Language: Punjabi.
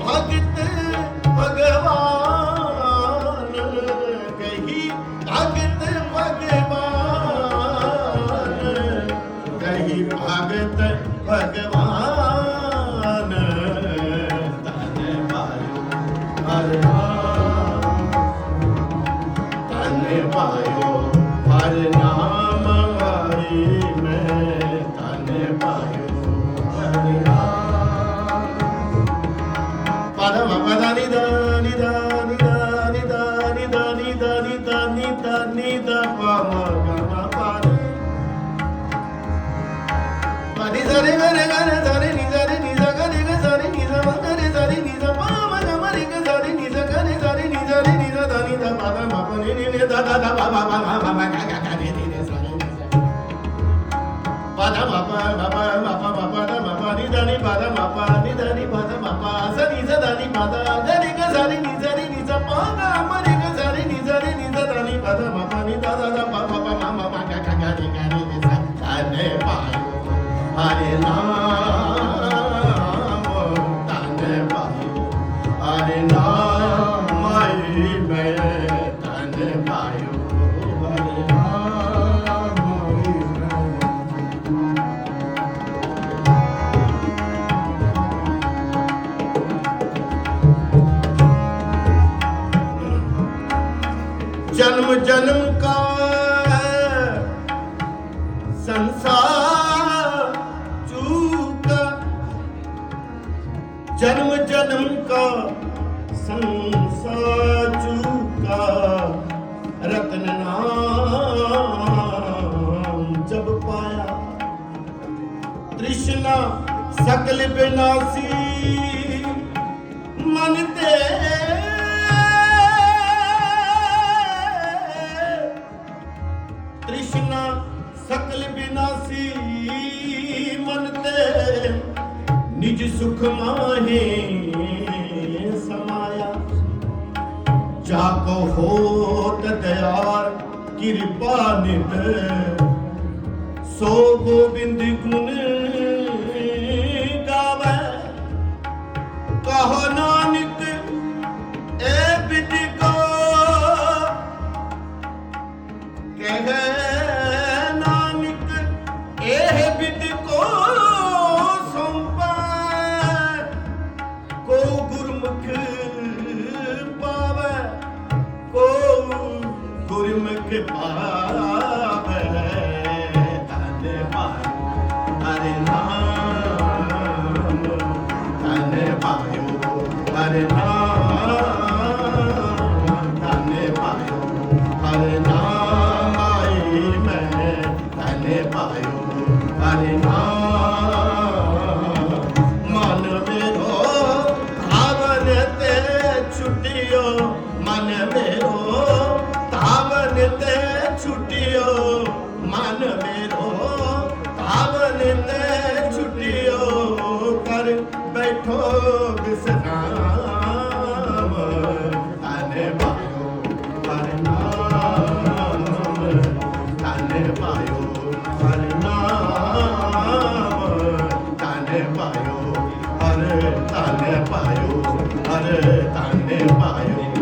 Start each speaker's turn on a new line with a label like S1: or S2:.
S1: ਭਗਤ ਭਗਵਾਨ ਕਹੀ ਭਗਤ ਭਗਵਾਨ ਕਹੀ ਭਗਤ ਭਗਵਾਨ। da da da ba ba ba ba ba ba Hallelujah. ਜਨਮ ਜਨਮ ਕਾ ਸੰਸਾਰ ਚੂਕਾ। ਜਨਮ ਜਨਮ ਕਾ ਸੰਸਾਰ ਚੂਕਾ। ਰਤਨ ਨਾਮ ਜਬ ਪਾਇਆ। ਤ੍ਰਿਸ਼ਨਾ ਸਕਲ ਬਿਨਾਸੀ। ਮਨ ਤੇ ਤ੍ਰਿਸ਼ਨਾ ਸਕਲ ਬਿਨਾਸੀ ਮਨ ਤੇ। ਨਿਜ ਸੁਖ ਮਾਹੇ ਸਮਾਇਆ। ਜਾ ਕੋ ਹੋਤ ਦਿਆਰ ਕਿਰਪਾ ਨਿਤ। ਸੋ ਗੋਬਿੰਦ ਗੁਣ ਦੁਖ ਪਾਵੇ ਤਨ ਮਾਇਓ ਹਰੇ ਨਾਮ ਤਨ ਮਾਇਓ ਹਰੇ ਨਾਮ ਤਨ ਮਾਇਓ ਹਰੇ ਨਾਮ ਆਈ ਮੈਂ ਤਨ ਮਾਇਓ ਹਰੇ ਨਾਮ ਛੁੱਟਿਓ। ਮਨ ਮੇਰੋ। ਪਾਇਓ ਹਰ ਧਨ ਪਾਇਓ ਹਰ ਧਨ ਪਾਇਓ।